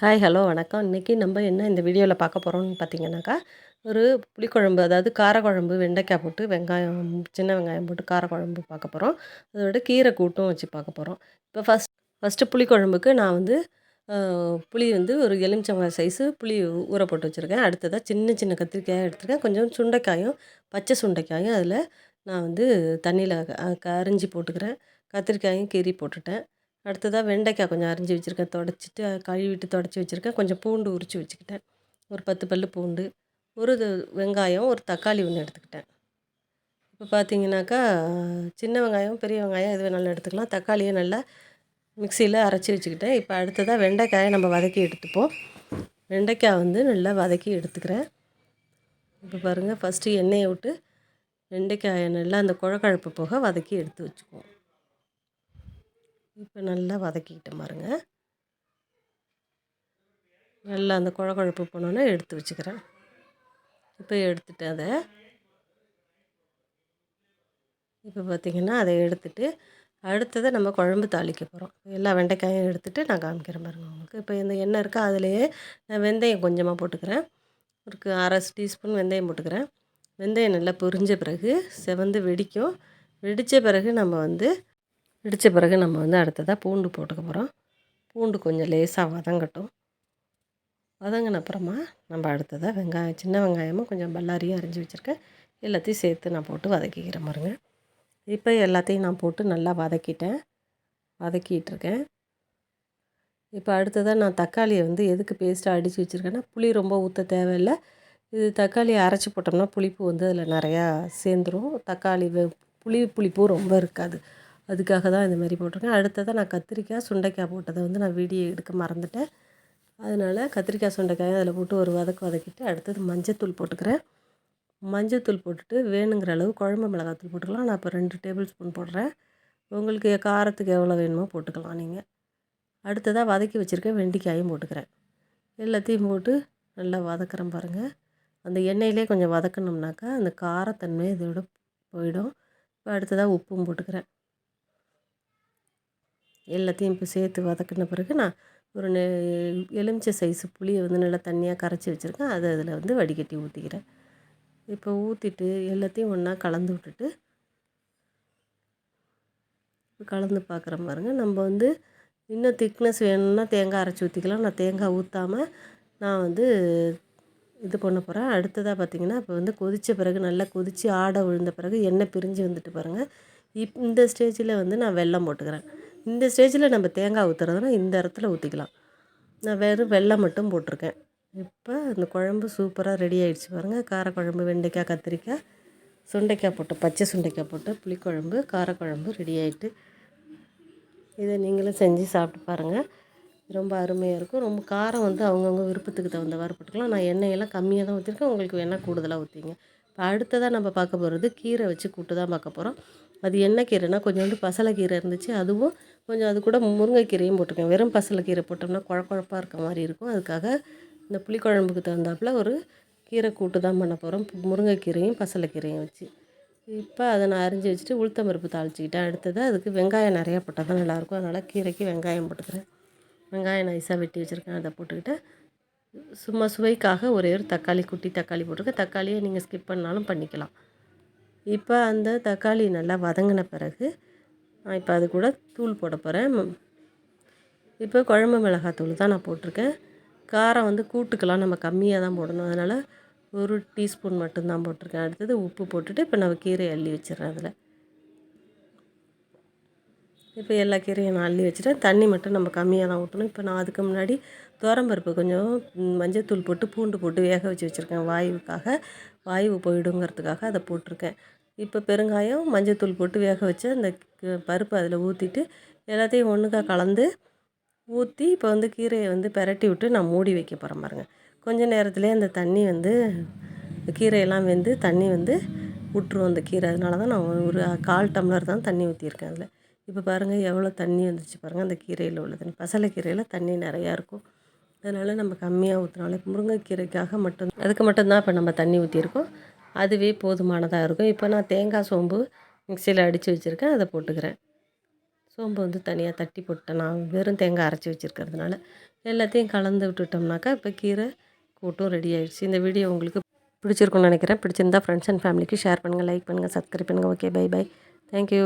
Hi hello வணக்கம். இன்றைக்கி நம்ம என்ன இந்த வீடியோவில் பார்க்க போகிறோம்னு பார்த்தீங்கன்னாக்கா ஒரு புளிக்குழம்பு அதாவது காரக்குழம்பு வெண்டைக்காய் போட்டு வெங்காயம் சின்ன வெங்காயம் போட்டு காரக்குழம்பு பார்க்க போகிறோம் அதோட கீரை கூட்டும் வச்சு பார்க்க போகிறோம் இப்போ ஃபஸ்ட் ஃபஸ்ட்டு புளிக்குழம்புக்கு நான் வந்து புளி வந்து ஒரு எலுமிச்சங்காய் சைஸு புளி ஊற போட்டு வச்சுருக்கேன். அடுத்ததாக சின்ன சின்ன கத்திரிக்காயாக எடுத்துருக்கேன். கொஞ்சம் சுண்டைக்காயும் பச்சை சுண்டைக்காயும் அதில் நான் வந்து தண்ணியில் கரைஞ்சி போட்டுக்கிறேன். கத்திரிக்காயும் கீறி போட்டுட்டேன். அடுத்ததாக வெண்டைக்காய் கொஞ்சம் அரிஞ்சு வச்சுருக்கேன். தொடச்சிட்டு கழுவிட்டு தொடச்சி வச்சுருக்கேன். கொஞ்சம் பூண்டு உரித்து வச்சுக்கிட்டேன். ஒரு பத்து பல் பூண்டு ஒரு வெங்காயம் ஒரு தக்காளி ஒன்று எடுத்துக்கிட்டேன். இப்போ பார்த்தீங்கன்னாக்கா சின்ன வெங்காயம் பெரிய வெங்காயம் எது வேணாலும் எடுத்துக்கலாம். தக்காளியை நல்லா மிக்சியில் அரைச்சி வச்சுக்கிட்டேன். இப்போ அடுத்ததாக வெண்டைக்காயை நம்ம வதக்கி எடுத்துப்போம். வெண்டைக்காய் வந்து நல்லா வதக்கி எடுத்துக்கிறேன். இப்போ பாருங்கள் ஃபஸ்ட்டு எண்ணெயை விட்டு வெண்டைக்காயை நல்லா அந்த குழக்கழப்பு போக வதக்கி எடுத்து வச்சுக்குவோம். இப்போ நல்லா வதக்கிக்கிட்டேன் பாருங்க. நல்லா அந்த குழ குழப்பு போனோன்னே எடுத்து வச்சுக்கிறேன். இப்போ எடுத்துட்டேன் அதை இப்போ பார்த்திங்கன்னா அதை எடுத்துட்டு அடுத்ததை நம்ம குழம்பு தாளிக்க போகிறோம் எல்லா வெண்டைக்காயும் எடுத்துகிட்டு நான் காமிக்கிறேன் பாருங்கள் உங்களுக்கு. இப்போ இந்த எண்ணெய் இருக்கா அதுலேயே நான் வெந்தயம் கொஞ்சமாக போட்டுக்கிறேன். ஒரு அரை டீஸ்பூன் வெந்தயம் போட்டுக்கிறேன். வெந்தயம் நல்லா பொரிஞ்ச பிறகு செவந்து வெடிக்கும். வெடித்த பிறகு நம்ம வந்து இடித்த பிறகு நம்ம வந்து அடுத்ததாக பூண்டு போட்டுக்க போகிறோம் பூண்டு கொஞ்சம் லேசாக வதங்கட்டும். வதங்கின அப்புறமா நம்ம அடுத்ததாக வெங்காயம் சின்ன வெங்காயமும் கொஞ்சம் பல்லாரியும் அரிஞ்சு வச்சுருக்கேன். எல்லாத்தையும் சேர்த்து நான் போட்டு வதக்கிக்கிறேன் பாருங்க. இப்போ எல்லாத்தையும் நான் போட்டு நல்லா வதக்கிட்டேன். வதக்கிட்டுருக்கேன் இப்போ அடுத்ததாக நான் தக்காளியை வந்து எதுக்கு பேஸ்ட்டாக அடித்து வச்சுருக்கேன்னா புளி ரொம்ப ஊற்ற தேவையில்லை. இது தக்காளியை அரைச்சி போட்டோம்னா புளிப்பு வந்து அதில் நிறையா சேர்ந்துடும் தக்காளி புளி புளிப்பும் ரொம்ப இருக்காது. அதுக்காக தான் இந்த மாதிரி போட்டிருக்கேன். அடுத்ததாக நான் கத்திரிக்காய் சுண்டைக்காய் போட்டதை வந்து நான் வீடியோ எடுக்க மறந்துட்டேன். அதனால் கத்திரிக்காய் சுண்டைக்காயும் அதில் போட்டு ஒரு வதக்கு வதக்கிட்டு அடுத்தது மஞ்சத்தூள் போட்டுக்கிறேன். மஞ்சத்தூள் போட்டுட்டு வேணுங்கிற அளவு குழம்பு மிளகாத்தூள் போட்டுக்கலாம். நான் இப்போ ரெண்டு டேபிள் ஸ்பூன் போடுறேன். உங்களுக்கு காரத்துக்கு எவ்வளோ வேணுமோ போட்டுக்கலாம் நீங்கள் அடுத்ததாக வதக்கி வச்சுருக்கேன் வெண்டிக்காயும் போட்டுக்கிறேன். எல்லாத்தையும் போட்டு நல்லா வதக்குறேன் பாருங்கள் அந்த எண்ணெயிலே கொஞ்சம் வதக்கணும்னாக்கா அந்த காரத்தன்மை இதோட போயிடும். இப்போ அடுத்ததாக உப்பும் போட்டுக்கிறேன். எல்லாத்தையும் இப்போ சேர்த்து வதக்கின பிறகு நான் ஒரு நெ எலுமிச்சை சைஸு புளியை வந்து நல்லா தண்ணியாக கரைச்சி வச்சுருக்கேன். அதை அதில் வந்து வடிகட்டி ஊற்றிக்கிறேன் இப்போ ஊற்றிட்டு எல்லாத்தையும் ஒன்றா கலந்து விட்டுட்டு கலந்து பார்க்குற பாருங்க. நம்ம வந்து இன்னும் திக்னஸ் வேணும்னா தேங்காய் அரைச்சி ஊற்றிக்கலாம் நான் தேங்காய் ஊற்றாமல் நான் வந்து இது பண்ண போகிறேன் அடுத்ததாக பார்த்திங்கன்னா இப்போ வந்து கொதித்த பிறகு நல்லா கொதித்து ஆடை விழுந்த பிறகு எண்ணெய் பிரிஞ்சு வந்துட்டு பாருங்கள் இப் இந்த ஸ்டேஜில் வந்து நான் வெல்லம் போட்டுக்கிறேன். இந்த ஸ்டேஜில் நம்ம தேங்காய் ஊற்றுறதுனா இந்த இடத்துல ஊற்றிக்கலாம் நான் வெறும் வெள்ளம் மட்டும் போட்டிருக்கேன். இப்போ இந்த குழம்பு சூப்பராக ரெடி ஆகிடுச்சு பாருங்கள் காரக்குழம்பு வெண்டைக்காய் கத்திரிக்காய் சுண்டைக்காய் போட்டு பச்சை சுண்டைக்காய் போட்டு புளிக்குழம்பு காரக்குழம்பு ரெடி ஆகிட்டு இதை நீங்களும் செஞ்சு சாப்பிட்டு பாருங்கள் ரொம்ப அருமையாக இருக்கும். ரொம்ப காரம் வந்து அவங்கவுங்க விருப்பத்துக்கு தகுந்தவாறு போட்டுக்கலாம். நான் எண்ணெயெல்லாம் கம்மியாக தான் ஊற்றிருக்கேன் உங்களுக்கு வேணால் கூடுதலாக ஊற்றிங்க இப்போ அடுத்ததாக நம்ம பார்க்க போகிறது கீரை வச்சு கூட்டு தான் பார்க்க போகிறோம் அது என்ன கீரைனா கொஞ்சோண்டு பசலைக்கீரை இருந்துச்சு. அதுவும் கொஞ்சம் அது கூட முருங்கைக்கீரையும் போட்டிருக்கேன் வெறும் பசலைக்கீரை போட்டோம்னா குழ குழப்பாக இருக்க மாதிரி இருக்கும். அதுக்காக இந்த புளிக்குழம்புக்கு தகுந்தாப்பில் ஒரு கீரை கூட்டு தான் பண்ண போகிறோம் முருங்கைக்கீரையும் பசலைக்கீரையும் வச்சு. இப்போ அதை நான் அரிஞ்சு வச்சுட்டு உளுத்தம்பருப்பு தாளிச்சிக்கிட்டேன். அடுத்தது அதுக்கு வெங்காயம் நிறையா போட்டால் தான் நல்லாயிருக்கும். அதனால் கீரைக்கு வெங்காயம் போட்டுக்கிறேன். வெங்காயம் நைஸாக வெட்டி வச்சுருக்கேன். அதை போட்டுக்கிட்டு சும்மா சுவைக்காக ஒரே ஒரு தக்காளி குட்டி தக்காளி போட்டிருக்கேன் தக்காளியை நீங்கள் ஸ்கிப் பண்ணாலும் பண்ணிக்கலாம். இப்போ அந்த தக்காளி நல்லா வதங்கின பிறகு நான் இப்போ அது கூட தூள் போட போகிறேன் இப்போ குழம்பு மிளகாய் தூள் தான் நான் போட்டிருக்கேன். காரம் வந்து கூட்டுக்கெல்லாம் நம்ம கம்மியாக தான் போடணும். அதனால் ஒரு டீஸ்பூன் மட்டும்தான் போட்டிருக்கேன். அடுத்தது உப்பு போட்டுட்டு இப்போ நம்ம கீரை அள்ளி வச்சிடறேன் அதில். இப்போ எல்லா கீரையும் நான் அள்ளி வச்சுட்டேன். தண்ணி மட்டும் நம்ம கம்மியாக தான் ஊற்றணும். இப்போ நான் அதுக்கு முன்னாடி துவரம்பருப்பு கொஞ்சம் மஞ்சத்தூள் போட்டு பூண்டு போட்டு வேக வச்சு வச்சுருக்கேன். வாயுவுக்காக. வாயு போயிடுங்கிறதுக்காக அதை போட்டிருக்கேன். இப்போ பெருங்காயம் மஞ்சத்தூள் போட்டு வேக வச்சு அந்த பருப்பு அதில் ஊற்றிட்டு எல்லாத்தையும் ஒன்றுக்கா கலந்து ஊற்றி இப்போ வந்து கீரையை வந்து பெரட்டி விட்டு நான் மூடி வைக்க போகிறேன் பாருங்கள் கொஞ்ச நேரத்துலேயே அந்த தண்ணி வந்து கீரையெல்லாம் வெந்து தண்ணி வந்து விட்டுரும் அந்த கீரை. அதனால தான் நான் ஒரு கால் டம்ளர் தான் தண்ணி ஊற்றியிருக்கேன் அதில். இப்போ பாருங்கள் எவ்வளோ தண்ணி வந்துச்சு பாருங்கள் அந்த கீரையில் உள்ள தண்ணி. பசலைக்கீரையில் தண்ணி நிறையா இருக்கும். அதனால் நம்ம கம்மியாக ஊற்றினாலும் முருங்கைக்கீரைக்காக மட்டும் அதுக்கு மட்டும்தான் இப்போ நம்ம தண்ணி ஊற்றிருக்கோம் அதுவே போதுமானதாக இருக்கும். இப்போ நான் தேங்காய் சோம்பு மிக்சியில் அடித்து வச்சுருக்கேன் அதை போட்டுக்கிறேன். சோம்பு வந்து தனியாக தட்டி போட்டேன் நான் வெறும் தேங்காய் அரைச்சி வச்சுருக்கிறதுனால எல்லாத்தையும் கலந்து விட்டுட்டோம்னாக்கா இப்போ கீரை கூட்டும் ரெடி ஆகிடுச்சு இந்த வீடியோ உங்களுக்கு பிடிச்சிருக்கும்னு நினைக்கிறேன். பிடிச்சிருந்தா ஃப்ரெண்ட்ஸ் அண்ட் ஃபேமிலிக்கு ஷேர் பண்ணுங்கள் லைக் பண்ணுங்கள் சப்ஸ்கிரைப் பண்ணுங்கள் okay bye bye thank you